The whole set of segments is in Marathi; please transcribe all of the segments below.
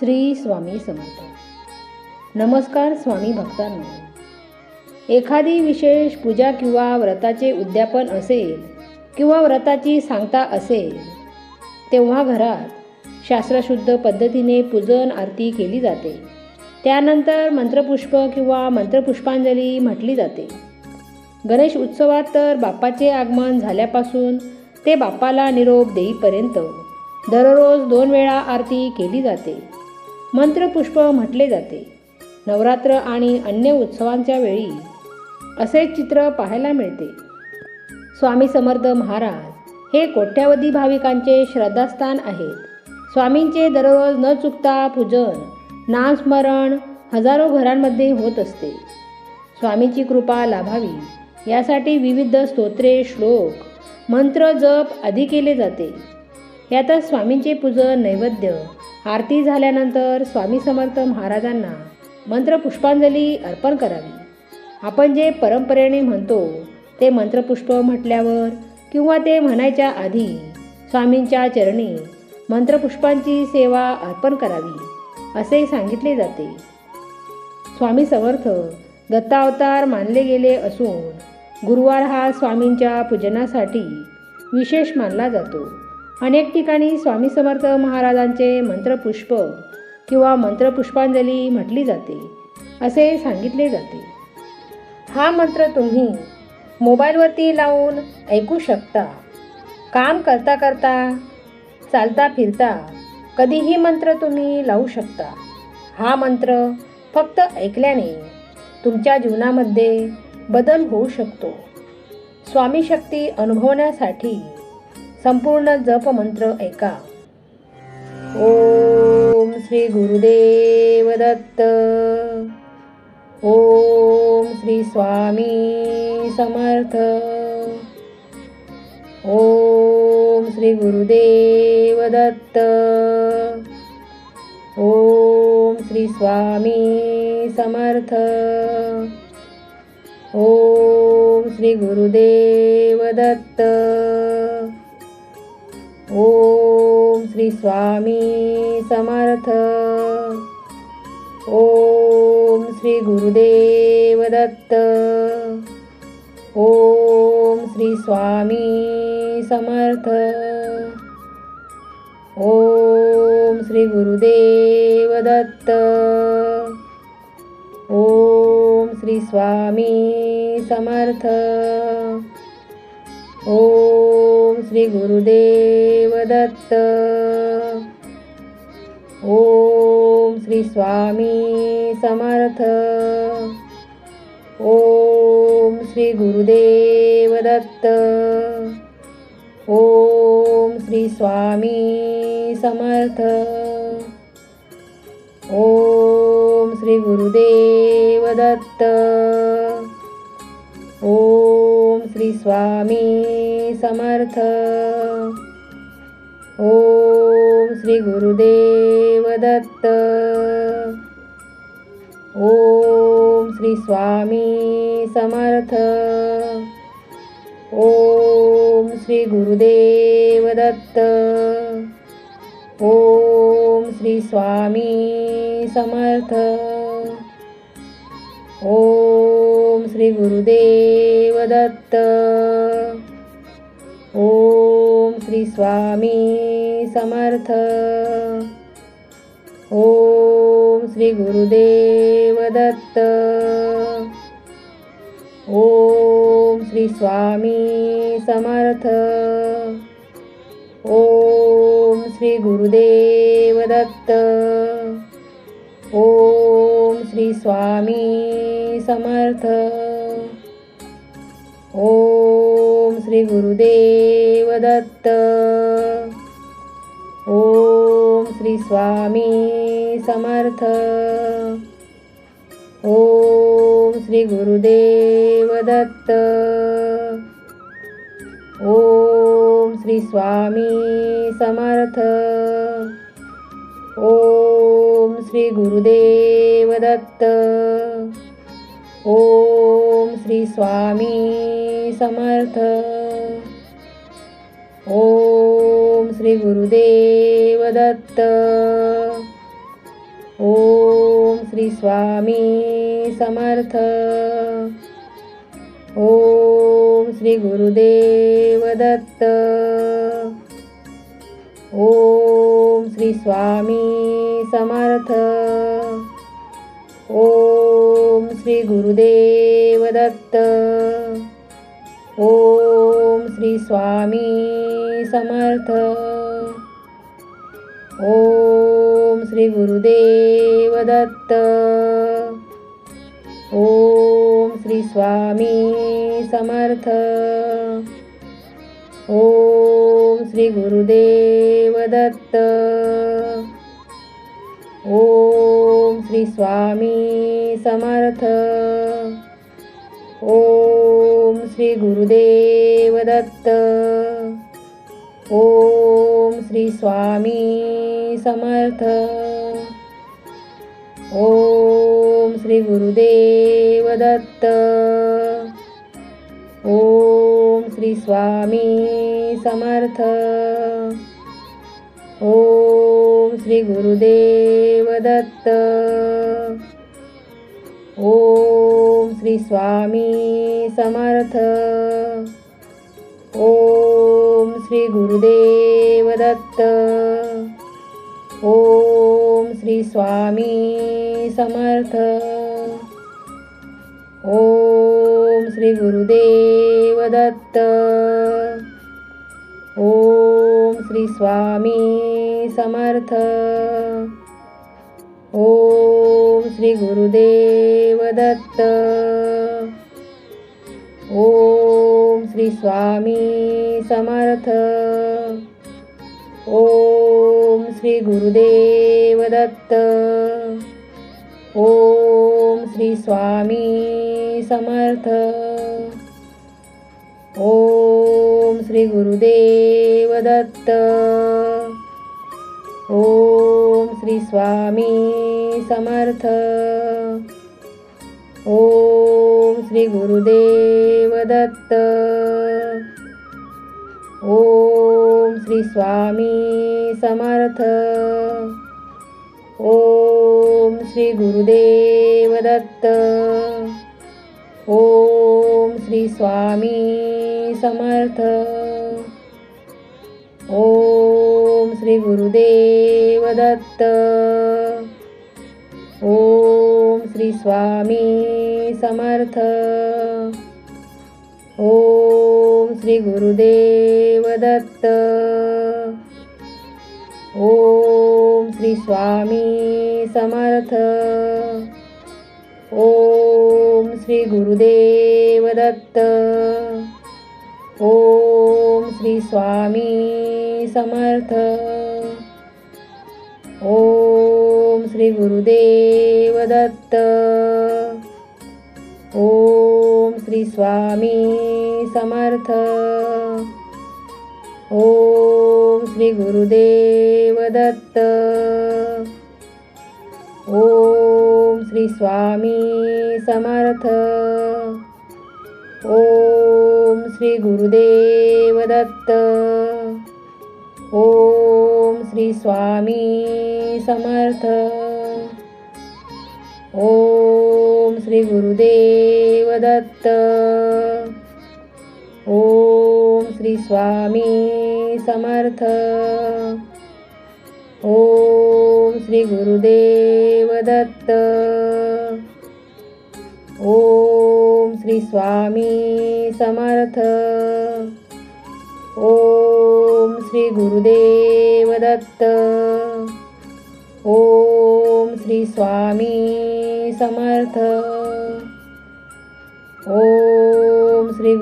श्री स्वामी समर्थ. नमस्कार स्वामी भक्तांनो. एखादी विशेष पूजा किंवा व्रताचे उद्यापन असेल किंवा व्रताची सांगता असेल तेव्हा घरात शास्त्रशुद्ध पद्धतीने पूजन आरती केली जाते. त्यानंतर मंत्रपुष्प किंवा मंत्रपुष्पांजली म्हटली जाते. गणेश उत्सवात तर बाप्पाचे आगमन झाल्यापासून ते बाप्पाला निरोप देईपर्यंत दररोज दोन वेळा आरती केली जाते. मंत्रपुष्प म्हटले जाते. नवरात्र आणि अन्य उत्सवांच्या वेळी असे चित्र पाहायला मिळते. स्वामी समर्थ महाराज हे कोट्यावधी भाविकांचे श्रद्धास्थान आहेत. स्वामींचे दररोज न चुकता पूजन नामस्मरण हजारो घरांमध्ये होत असते. स्वामीची कृपा लाभावी यासाठी विविध स्तोत्रे श्लोक मंत्र जप आदी केले जाते. यातच स्वामींचे पूजन नैवेद्य आरती झाल्यानंतर स्वामी समर्थ महाराजांना मंत्रपुष्पांजली अर्पण करावी. आपण जे परंपरेने म्हणतो ते मंत्रपुष्प म्हटल्यावर किंवा ते म्हणायच्या आधी स्वामींच्या चरणी मंत्रपुष्पांची सेवा अर्पण करावी असे सांगितले जाते. स्वामी समर्थ दत्तावतार मानले गेले असून गुरुवार हा स्वामींच्या पूजनासाठी विशेष मानला जातो. अनेक ठिकाणी स्वामी समर्थ महाराजांचे मंत्रपुष्प किंवा मंत्रपुष्पांजली म्हटली जाते असे सांगितले जाते. हा मंत्र तुम्ही मोबाईलवरती लावून ऐकू शकता. काम करता करता चालता फिरता कधीही मंत्र तुम्ही लावू शकता. हा मंत्र फक्त ऐकल्याने तुमच्या जीवनामध्ये बदल होऊ शकतो. स्वामी शक्ती अनुभवण्यासाठी संपूर्ण जप मंत्र ऐका. ओम श्री गुरुदेव दत्त. ओम श्री स्वामी समर्थ. ओम श्री गुरुदेव दत्त. ओम श्री स्वामी समर्थ. ओम श्री गुरुदेव दत्त. ओम श्री स्वामी समर्थ। ओम श्री गुरुदेव दत्त। ओम श्री स्वामी समर्थ। ओम श्री गुरुदेव दत्त। ओम श्री स्वामी समर्थ। ओम श्री गुरुदेव दत्त. ओम श्री स्वामी समर्थ. ओम श्री गुरुदेव दत्त. ओम श्री स्वामी समर्थ. ओम श्री गुरुदेव दत्त. ओम श्री स्वामी समर्थ। ओम श्री गुरुदेव दत्त। ओम श्री स्वामी समर्थ। ओम श्री गुरुदेव दत्त। ओम श्री स्वामी समर्थ। ओम श्री गुरुदेव दत्त। ओम श्री स्वामी समर्थ. ओम श्री गुरुदेव दत्त. ओम श्री स्वामी समर्थ. ओम श्री गुरुदेव दत्त. ओम श्री स्वामी समर्थ. ओम गुरुदेव दत्त ओम श्री स्वामी समर्थ। ओम श्री गुरुदेव दत्त ओम श्री स्वामी समर्थ। ओम श्री गुरुदेव दत्त ओम श्री स्वामी समर्थ। श्री गुरुदेव दत्त. स्वामी समर्थ. ओम श्री गुरुदेव दत्त. ओम श्री स्वामी समर्थ. ओम श्री गुरुदेव दत्त. ओम श्री स्वामी समर्थ. ओम श्री गुरुदेव दत्त। ओम श्री स्वामी समर्थ। ओम श्री गुरुदेव दत्त। ओम श्री स्वामी समर्थ। ओम श्री गुरुदेव दत्त। ओम स्वामी समर्थ. ओम श्री गुरुदेव दत्त. ओम श्री स्वामी समर्थ. ओम श्री गुरुदेव दत्त. ओम श्री स्वामी समर्थ. ओम श्री गुरुदेव ओम श्री स्वामी समर्थ। ओम श्री गुरुदेव दत्त। ओम श्री स्वामी समर्थ। ओम श्री गुरुदेव दत्त। ओम श्री स्वामी समर्थ। ओम श्री गुरुदेव दत्त। ओम श्री स्वामी समर्थ। ओम श्री गुरुदेव दत्त। ओम श्री स्वामी समर्थ। ओम श्री गुरुदेव दत्त। ओम श्री स्वामी समर्थ. ओम श्री गुरुदेव दत्त. ओम श्री स्वामी समर्थ. ओम श्री गुरुदेव दत्त. ओम श्री स्वामी समर्थ. ओम श्री गुरुदेव दत्त। ओम श्री स्वामी समर्थ। ओम श्री गुरुदेव दत्त। ओम श्री स्वामी समर्थ। ओम श्री गुरुदेव दत्त। ओम श्री स्वामी समर्थ। ओम श्री गुरुदेव दत्त ओम श्री स्वामी समर्थ। ओम श्री गुरुदेव दत्त ओम श्री स्वामी समर्थ। ओम श्री गुरुदेव दत्त ओम श्री स्वामी समर्थ। ओम श्री गुरुदेव दत्त। ओम श्री स्वामी समर्थ। ओम श्री गुरुदेव दत्त। ओम श्री स्वामी समर्थ। ओम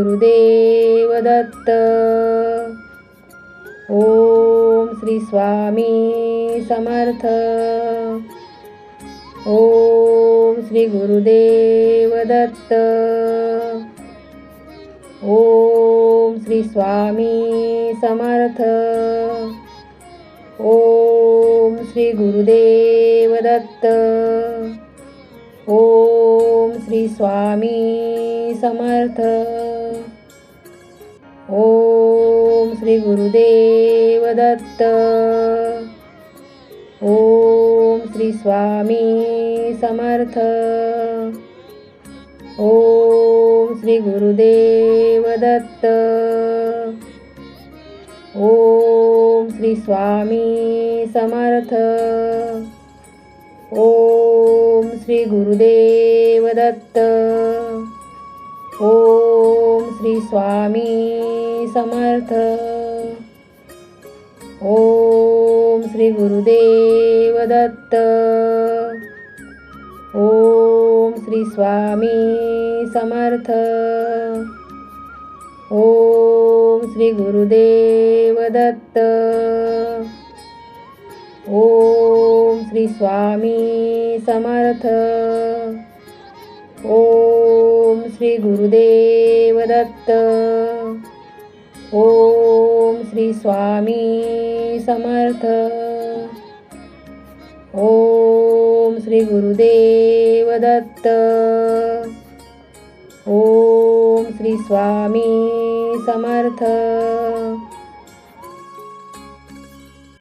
गुरुदेव दत्त ओम श्री स्वामी समर्थ। ओम श्री गुरुदेव दत्त ओम श्री स्वामी समर्थ। ओम श्री गुरुदेव दत्त ओम श्री स्वामी समर्थ। ओम श्री गुरुदेव दत्त। ओम श्री स्वामी समर्थ। ओम श्री गुरुदेव दत्त। ओम श्री स्वामी समर्थ। ओम श्री गुरुदेव दत्त। ओम श्री स्वामी समर्थ। ओम श्री गुरुदेव दत्त। ओम श्री स्वामी समर्थ। ओम श्री गुरुदेव दत्त। ओम श्री स्वामी समर्थ। ओम श्री गुरुदेव दत्त। ओम श्री स्वामी समर्थ। ओम श्री गुरुदेव दत्त। ओम श्री स्वामी समर्थ।